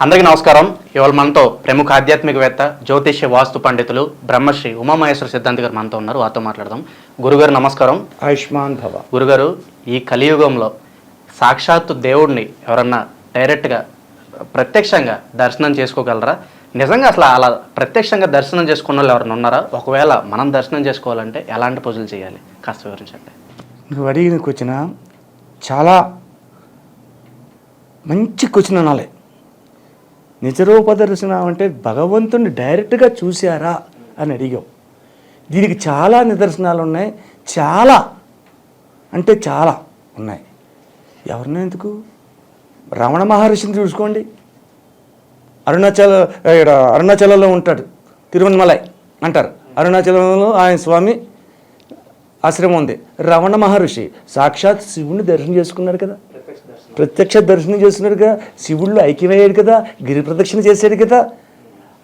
అందరికీ నమస్కారం. ఇవాళ మనతో ప్రముఖ ఆధ్యాత్మికవేత్త జ్యోతిష్య వాస్తు పండితులు బ్రహ్మశ్రీ ఉమామహేశ్వర సిద్ధాంతి గారు మనతో ఉన్నారు. వారితో మాట్లాడదాం. గురుగారు నమస్కారం. ఆయుష్మాన్ భవ. గురుగారు ఈ కలియుగంలో సాక్షాత్తు దేవుడిని ఎవరన్నా డైరెక్ట్గా ప్రత్యక్షంగా దర్శనం చేసుకోగలరా? నిజంగా అసలు అలా ప్రత్యక్షంగా దర్శనం చేసుకున్న వాళ్ళు ఎవరైనా ఉన్నారా? ఒకవేళ మనం దర్శనం చేసుకోవాలంటే ఎలాంటి పూజలు చేయాలి? కాస్త వివరించండి. నువ్వు అడిగిన క్వశ్చన్ చాలా మంచి క్వశ్చన్ అనాలి. నిజరూప దర్శనం అంటే భగవంతుని డైరెక్ట్గా చూశారా అని అడిగాం. దీనికి చాలా నిదర్శనాలు ఉన్నాయి చాలా. అంటే చాలా ఉన్నాయి. ఎవరినో ఎందుకు? రమణ మహర్షిని చూసుకోండి. అరుణాచల అరుణాచలంలో ఉంటాడు. తిరువణమలై అంటారు. అరుణాచలంలో ఆయన స్వామి ఆశ్రమం ఉంది. రమణ మహర్షి. సాక్షాత్ శివుణ్ణి దర్శనం చేసుకున్నాడు కదా. ప్రత్యక్ష దర్శనం చేస్తున్నాడు కదా. శివుళ్ళు ఐక్యమయ్యాడు కదా. గిరి ప్రదక్షిణ చేశాడు కదా.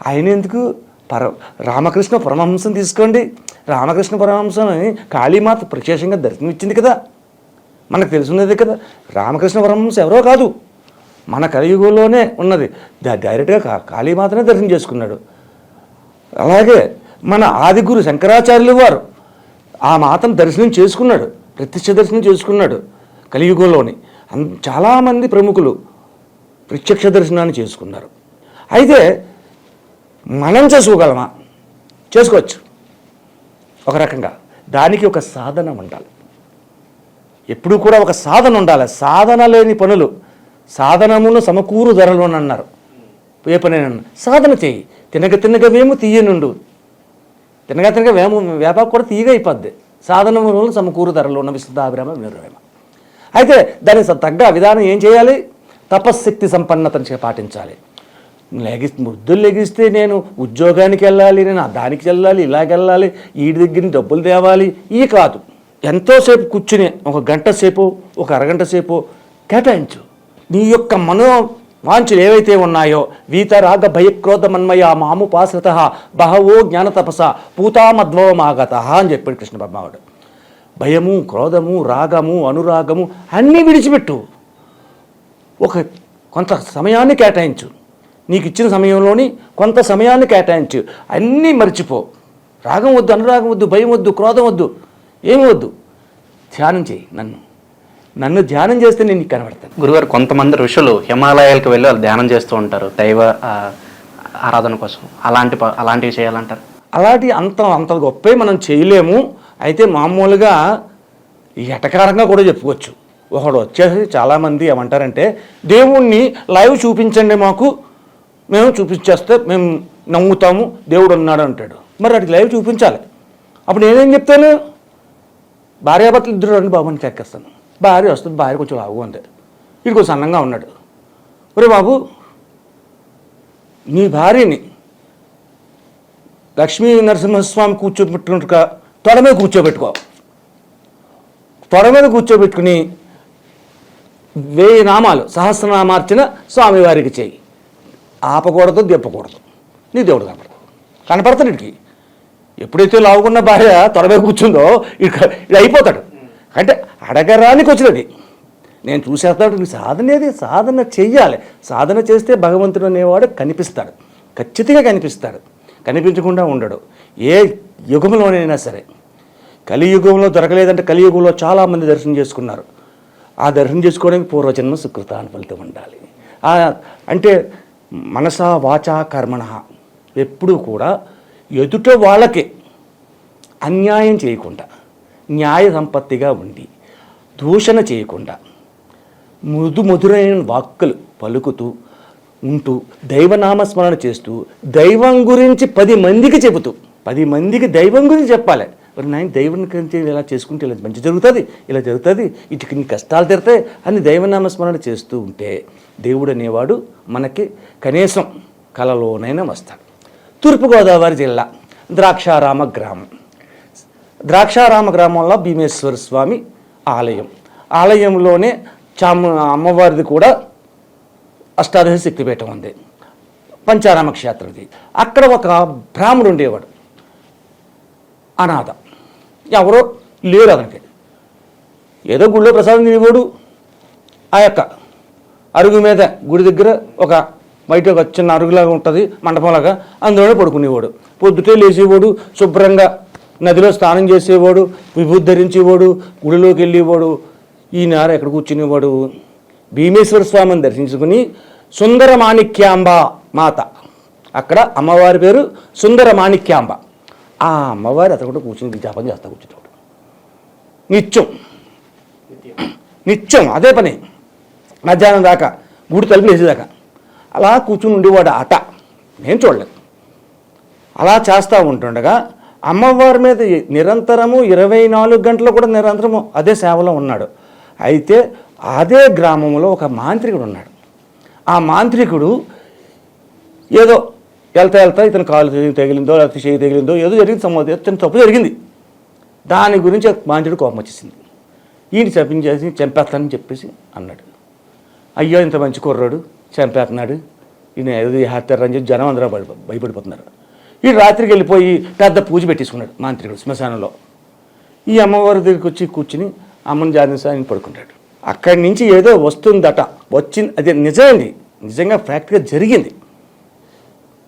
ఆయన ఎందుకు? పర రామకృష్ణ పరమహంసం తీసుకోండి. రామకృష్ణ పరమహంసం అని కాళీమాత ప్రత్యక్షంగా దర్శనం ఇచ్చింది కదా. మనకు తెలుసున్నదే కదా. రామకృష్ణ పరమహంస ఎవరో కాదు. మన కలియుగంలోనే ఉన్నది. డైరెక్ట్గా కా- కాళీమాతనే దర్శనం చేసుకున్నాడు. అలాగే మన ఆదిగురు శంకరాచార్యులు వారు ఆ మాతను దర్శనం చేసుకున్నాడు. ప్రత్యక్ష దర్శనం చేసుకున్నాడు కలియుగంలోని. చాలామంది ప్రముఖులు ప్రత్యక్ష దర్శనాన్ని చేసుకున్నారు. అయితే మనం చేసుకోగలమా? చేసుకోవచ్చు. ఒక రకంగా దానికి ఒక సాధన ఉండాలి. ఎప్పుడూ కూడా ఒక సాధన ఉండాలి. సాధన లేని పనులు సాధనమును సమకూరు ధరలు అని అన్నారు. ఏ పనైనా సాధన చేయి. తినక తినక వేము తీయనుండు. తినగా తినక వేము వేపాకు కూడా తీయగా అయిపోద్ది. సాధనములు సమకూరు ధరలు ఉన్న విశుద్ధాభిరామ వినురవేమ అయితే దానికి తగ్గ విధానం ఏం చేయాలి? తపశ్శక్తి సంపన్నతను పాటించాలి. లెగి ముద్దులు లెగిస్తే నేను ఉద్యోగానికి వెళ్ళాలి నేను దానికి వెళ్ళాలి ఇలాగెళ్ళాలి వీడి దగ్గర డబ్బులు తేవాలి ఇవి కాదు. ఎంతోసేపు కూర్చుని ఒక గంట సేపు ఒక అరగంట సేపు కేటాయించు. నీ యొక్క మనో వాంఛలు ఏవైతే ఉన్నాయో వీతరాగ భయక్రోధ మన్మయ మాముపాశ్రిత బహవో జ్ఞాన తపస పూతామద్భవమాగత అని చెప్పాడు కృష్ణ పద్మావుడు భయము క్రోధము రాగము అనురాగము అన్నీ విడిచిపెట్టు. ఒక కొంత సమయాన్ని కేటాయించు. నీకు ఇచ్చిన సమయంలోని కొంత సమయాన్ని కేటాయించు. అన్నీ మర్చిపో. రాగం వద్దు అనురాగం వద్దు భయం వద్దు క్రోధం వద్దు ఏమి వద్దు. ధ్యానం చేయి నన్ను. నన్ను ధ్యానం చేస్తే నేను నీకు కనబడతాను. గురుగారు కొంతమంది ఋషులు హిమాలయాలకు వెళ్ళి వాళ్ళు ధ్యానం చేస్తూ ఉంటారు దైవ ఆరాధన కోసం. అలాంటి అలాంటివి చేయాలంటారు. అలాంటి అంత అంత గొప్పే మనం చేయలేము. అయితే మామూలుగా ఎటకారంగా కూడా చెప్పుకోవచ్చు. ఒకడు వచ్చేసి చాలామంది ఏమంటారంటే దేవుణ్ణి లైవ్ చూపించండి మాకు మేము చూపించేస్తే మేము నమ్ముతాము దేవుడు ఉన్నాడు అంటాడు. మరి అటు లైవ్ చూపించాలి. అప్పుడు నేనేం చెప్తాను? భార్యాభర్తలు ఇద్దరు రండి బాబు అని చెక్కేస్తాను భార్య వస్తుంది భార్య కొంచెం లావుగా ఉంది. వీడు కొంచెం సన్నంగా ఉన్నాడు. ఒరే బాబు నీ భార్యని లక్ష్మీ నరసింహస్వామి కూర్చోబెట్టుకుంటుగా తొడ మీద కూర్చోబెట్టుకో. తొడ మీద కూర్చోబెట్టుకుని వెయ్యి నామాలు సహస్రనామార్చన స్వామివారికి చేయి. ఆపకూడదు దెప్పకూడదు నీ దేవుడు కనపడదు కనపడతాడు ఇడికి ఎప్పుడైతే లావుకున్న భార్య తొడ మీద కూర్చుందో ఇక ఇది అయిపోతాడు. అంటే అడగరానికి వచ్చినది. నేను చూసేస్తాడు నీ సాధనది సాధన చెయ్యాలి. సాధన చేస్తే భగవంతుడు అనేవాడు కనిపిస్తాడు. ఖచ్చితంగా కనిపిస్తాడు. కనిపించకుండా ఉండడు. ఏ యుగంలోనైనా సరే. కలియుగంలో దొరకలేదంటే కలియుగంలో చాలామంది దర్శనం చేసుకున్నారు. ఆ దర్శనం చేసుకోవడానికి పూర్వజన్మ సుకృత అని ఫలితం ఉండాలి. అంటే మనస వాచ కర్మణ. ఎప్పుడూ కూడా ఎదుట వాళ్ళకే అన్యాయం చేయకుండా న్యాయ సంపత్తిగా ఉండి దూషణ చేయకుండా మృదు మధురైన వాక్కులు పలుకుతూ ఉంటూ దైవనామస్మరణ చేస్తూ దైవం గురించి పది మందికి చెబుతూ పది మందికి దైవం గురించి చెప్పాలి. మరి నాయన దైవం గురించి ఇలా చేసుకుంటే ఇలా మంచి జరుగుతుంది ఇలా జరుగుతుంది ఇటుకి నీ కష్టాలు తీరుతాయి అని దైవనామస్మరణ చేస్తూ ఉంటే దేవుడు అనేవాడు మనకి కనీసం కలలోనైనా వస్తాడు. తూర్పుగోదావరి జిల్లా ద్రాక్షారామ గ్రామం. ద్రాక్షారామ గ్రామంలో భీమేశ్వర స్వామి ఆలయం. ఆలయంలోనే చామ అమ్మవారిది కూడా అష్టాదశ శక్తిపీఠం ఉంది. పంచారామ క్షేత్రది. అక్కడ ఒక బ్రాహ్మడు ఉండేవాడు. అనాథ. ఎవరో లేరు అతనికి. ఏదో గుళ్ళో ప్రసాదం తినేవాడు. ఆ యొక్క అరుగు మీద గుడి దగ్గర ఒక బయట ఒక చిన్న అరుగులాగా ఉంటుంది మండపంలాగా. అందులోనే పడుకునేవాడు. పొద్దుటే లేచేవాడు శుభ్రంగా నదిలో స్నానం చేసేవాడు విభూతి ధరించేవాడు గుడిలోకి వెళ్ళేవాడు. ఈ నేర ఎక్కడ కూర్చునేవాడు? భీమేశ్వర స్వామిని దర్శించుకుని సుందర మాణిక్యాంబ మాత. అక్కడ అమ్మవారి పేరు సుందర మాణిక్యాంబ ఆ అమ్మవారి అతను కూడా కూర్చుని జపం చేస్తా కూర్చుంటాడు. నిత్యం. నిత్యం అదే పని. మధ్యాహ్నం దాకా గుడి తలుపు వేసేదాకా. అలా కూర్చుని ఉండేవాడు అట. నేను చూడలేదు. అలా చేస్తూ ఉంటుండగా అమ్మవారి మీద నిరంతరము ఇరవై నాలుగు గంటలు కూడా నిరంతరము అదే సేవలో ఉన్నాడు. అయితే అదే గ్రామంలో ఒక మాంత్రికుడు ఉన్నాడు. ఆ మాంత్రికుడు ఏదో వెళ్తా వెళ్తా ఇతను కాలు తగిలిందో లేకపోతే చేయి తగిలిందో ఏదో జరిగింది సంబంధం ఇతను తప్పు జరిగింది. దాని గురించి మాంత్రుడు కోపం వచ్చేసింది. ఈయన చంపించేసి చంపేస్తానని చెప్పేసి అన్నాడు. అయ్యో ఇంత మంచి కుర్రాడు చంపేస్తున్నాడు. ఈయన ఏదో హత్యారని చెప్పి జనం అందరూ భయపడిపోతున్నారు. ఈ రాత్రికి వెళ్ళిపోయి పెద్ద పూజ పెట్టేసుకున్నాడు మాంత్రికుడు శ్మశానంలో. ఈ అమ్మవారి దగ్గరికి వచ్చి కూర్చుని అమ్మని జాగ్రత్త ఆయన పడుకుంటాడు. అక్కడి నుంచి ఏదో వస్తుందట. వచ్చింది అది నిజమైంది. నిజంగా ఫ్యాక్ట్గా జరిగింది.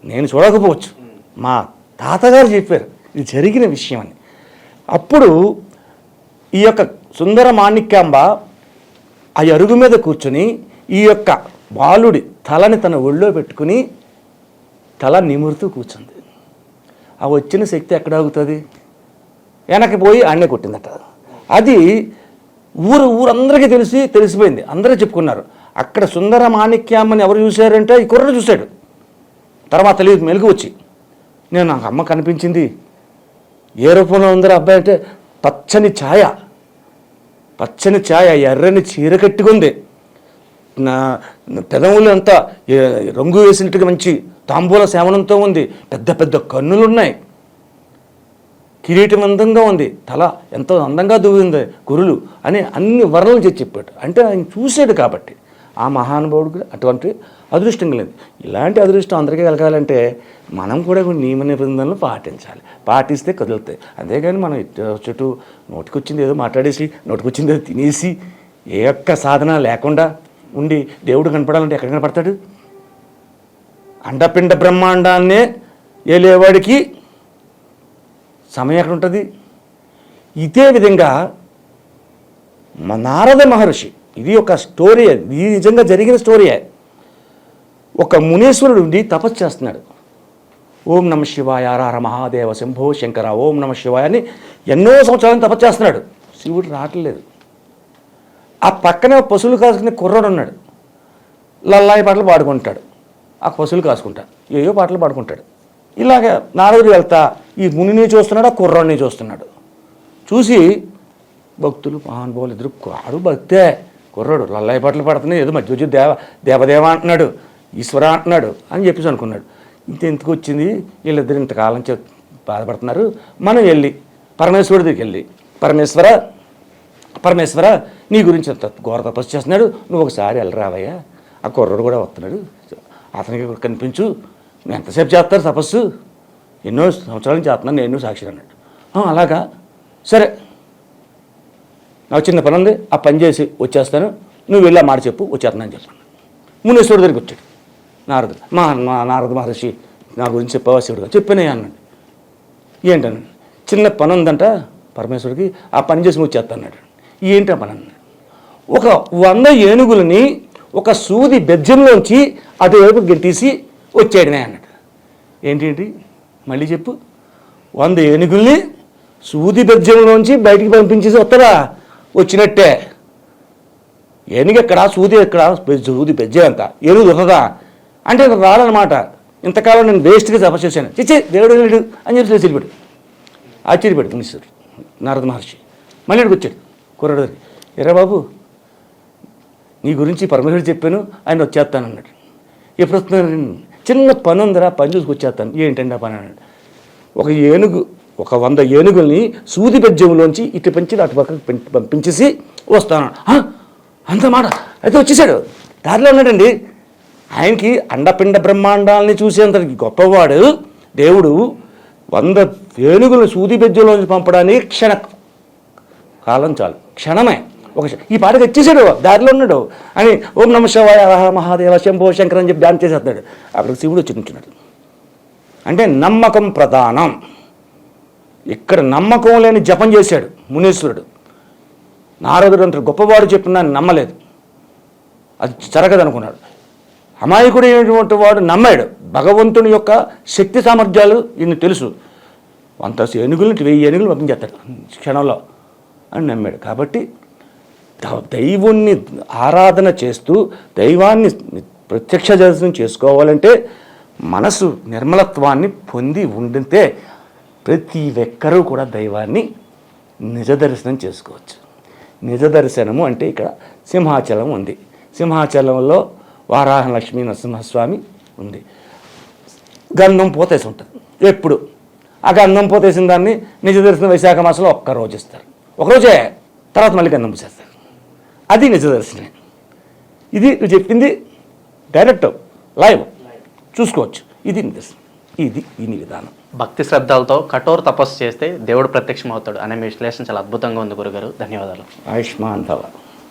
నేను చూడకపోవచ్చు. మా తాతగారు చెప్పారు ఇది జరిగిన విషయం అని. అప్పుడు ఈ యొక్క సుందర మాణిక్యాంబ ఆ అరుగు మీద కూర్చొని ఈ యొక్క బాలుడి తలని తన ఒళ్ళో పెట్టుకుని తల నిమురుతూ కూర్చుంది. ఆ వచ్చిన శక్తి ఎక్కడ ఆగుతుంది? వెనక్కి పోయి అన్నే కొట్టిందట. అది ఊరు ఊరందరికీ తెలిసి తెలిసిపోయింది. అందరూ చెప్పుకున్నారు. అక్కడ సుందర మాణిక్యామ్మని ఎవరు చూశారంటే ఈ కుర్రను చూశాడు. తర్వాత తెలియదు మెలుగు వచ్చి. నేను నాకు అమ్మ కనిపించింది. ఏ రూపంలో ఉందరా అబ్బాయి అంటే పచ్చని ఛాయ. పచ్చని ఛాయ ఎర్రని చీర కట్టుకుంది. నా పెదవులు అంతా రంగు వేసినట్టుగా మంచి తాంబూల సేవనంతో ఉంది. పెద్ద పెద్ద కన్నులు ఉన్నాయి కిరీటం అందంగా ఉంది. తల ఎంతో అందంగా దువ్వింది గురులు అని అన్ని వర్ణలు చేసి చెప్పాడు. అంటే ఆయన చూశాడు కాబట్టి. ఆ మహానుభావుడికి అటువంటి అదృష్టం కలిగింది. ఇలాంటి అదృష్టం అందరికీ కలగాలంటే మనం కూడా కొన్ని నియమ నిబంధనలు పాటించాలి. పాటిస్తే కదులుతాయి. అంతేగాని మనం చుట్టూ నోటికొచ్చింది ఏదో మాట్లాడేసి నోటికొచ్చింది ఏదో తినేసి ఏ ఒక్క సాధన లేకుండా ఉండి దేవుడు కనపడాలంటే ఎక్కడ కనపడతాడు? అండపిండ బ్రహ్మాండాన్నే ఏలేవాడికి సమయం ఎక్కడ ఉంటుంది ఇదే విధంగా మా నారద మహర్షి ఇది ఒక స్టోరీ ఇది నిజంగా జరిగిన స్టోరీయే ఒక మునీశ్వరుడు ఉండి తపస్సు చేస్తున్నాడు. ఓం నమ శివాయ రార మహాదేవ శంభో శంకర ఓం నమ శివాయ అని ఎన్నో సంవత్సరాలు తపస్సు చేస్తున్నాడు. శివుడు రావట్లేదు. ఆ పక్కనే పశువులు కాసుకునే కుర్రాడు ఉన్నాడు. లల్లాయి పాటలు పాడుకుంటాడు. ఆ పశువులు కాసుకుంటాడు ఏయో పాటలు పాడుకుంటాడు. ఇలాగ నారదుడు వెళ్తా ఈ మునిని చూస్తున్నాడు ఆ కుర్రాడిని చూస్తున్నాడు. చూసి భక్తులు మహానుభావులు ఇద్దరు కాడు భక్తే. కుర్రాడు లల్లాయి పాటలు పడుతున్నాయి ఏదో మధ్య వచ్చి దేవ దేవదేవ అంటున్నాడు ఈశ్వర అంటున్నాడు అని చెప్పేసి అనుకున్నాడు. ఇంత ఎందుకు వచ్చింది? వీళ్ళిద్దరు ఇంతకాలం చే బాధపడుతున్నారు. మనం వెళ్ళి పరమేశ్వరుడి దగ్గరికి వెళ్ళి పరమేశ్వర పరమేశ్వర నీ గురించి అంత ఘోర తపస్సు చేస్తున్నాడు నువ్వు ఒకసారి వెళ్ళరావయ్యా. ఆ కుర్రడు కూడా వస్తున్నాడు. అతనికి కనిపించు ఎంతసేపు చేస్తారు తపస్సు? ఎన్నో సంవత్సరాల నుంచి చేస్తున్నాను నేను సాక్షి అన్నట్టు. అలాగా? సరే. నాకు చిన్న పని ఉంది ఆ పని చేసి వచ్చేస్తాను. నువ్వు వెళ్ళి ఆ మాట చెప్పు వచ్చేస్తున్నాను చెప్పాను మునేశ్వరుడు దగ్గరికి వచ్చాడు. నారదుడు మా మా నారద మహర్షి నా గురించి చెప్పావా శివుడు చెప్పానే అన్నాడు. ఏంటని? చిన్న పని ఉందంట పరమేశ్వరుడికి ఆ పని చేసి నువ్వు చేస్తా ఏంటి ఆ పని అన్నాడు? ఒక వంద ఏనుగులని ఒక సూది బెజ్జంలోంచి అటువైపు గెంటీసి వచ్చాడనే అన్నాడు ఏంటి ఏంటి మళ్ళీ చెప్పు. వంద ఏనుగుల్ని సూది బెజ్జంలోంచి బయటికి పంపించేసి వస్తారా? వచ్చినట్టే. ఏనుగు ఎక్కడ సూది ఎక్కడ? సూది బెజ్జం అంత ఏనుగు వస్తుందా అంటే అది రాదనమాట ఇంతకాలం నేను వేస్ట్గా తపస్సు చేశాను. చిచ్చి దేవుడు లేడు అని చెప్పి తెలిసిపెట్టు ఆశ్చర్యపెడు మునీశ్వరుడు నారద మహర్షి. మళ్ళీ వచ్చాడు. కుర్రాడు ఎరా బాబు నీ గురించి పరమేశ్వరుడు చెప్పాను ఆయన వచ్చేస్తాను అన్నాడు ఎప్పుడు వస్తున్నారు చిన్న పని ఉందిరా పని చూసుకు వచ్చేస్తాను ఏంటండి ఆ పని అన్నాడు. ఒక ఏనుగు ఒక వంద ఏనుగుల్ని సూది బెజ్జంలోంచి ఇటు పెంచి అటు పక్కకు పంపించేసి వస్తాను. అంత మాట. అయితే వచ్చేసాడు. దారిలో ఉన్నాడండి. ఆయనకి అండపిండ బ్రహ్మాండాలని చూసేంత గొప్పవాడు. దేవుడు వంద ఏనుగులను సూది బెజ్జంలోంచి పంపడానికి క్షణ కాలం చాలు. క్షణమే. ఒక ఈ పాటకు వచ్చేసాడు దారిలో ఉన్నాడు. అని ఓం నమ శివాయ మహాదేవ శంభో శంకర్ అని చెప్పి ధ్యానం చేసేస్తాడు. అక్కడికి శివుడు వచ్చి నుంచున్నాడు. అంటే నమ్మకం ప్రధానం. ఇక్కడ నమ్మకం లేని జపం చేశాడు మునీశ్వరుడు. నారదుడు అంత గొప్పవాడు చెప్పినా నమ్మలేదు. అది జరగదనుకున్నాడు. అమాయకుడు అయినటువంటి వాడు నమ్మాడు. భగవంతుని యొక్క శక్తి సామర్థ్యాలు ఈయన తెలుసు. అంత ఏనుగులు వెయ్యి ఏనుగులు పంపించేస్తాడు. క్షణంలో అని నమ్మాడు. కాబట్టి దైవుణ్ణి ఆరాధన చేస్తూ దైవాన్ని ప్రత్యక్ష దర్శనం చేసుకోవాలంటే మనసు నిర్మలత్వాన్ని పొంది ఉండితే ప్రతి ఒక్కరూ కూడా దైవాన్ని నిజ దర్శనం చేసుకోవచ్చు. నిజ దర్శనము అంటే ఇక్కడ సింహాచలం ఉంది. సింహాచలంలో వారాహ లక్ష్మీ నరసింహస్వామి ఉంది. గంధం పోతేసి ఉంటుంది. ఎప్పుడు? ఆ గంధం పోతేసిన దాన్ని నిజ దర్శనం వైశాఖ మాసంలో ఒక్క రోజు ఇస్తారు. ఒకరోజే తర్వాత మళ్ళీ గంధం పూసేస్తారు. అది నిజ దర్శనం ఇది నువ్వు చెప్పింది డైరెక్ట్ లైవ్. చూసుకోవచ్చు. ఇది నిదర్శనం. ఇది దీని విధానం భక్తి శ్రద్ధలతో కఠోర తపస్సు చేస్తే దేవుడు ప్రత్యక్షం అవుతాడు అనే మీ విశ్లేషణ చాలా అద్భుతంగా ఉంది గురుగారు. ధన్యవాదాలు. ఆయుష్మాన్ భవ.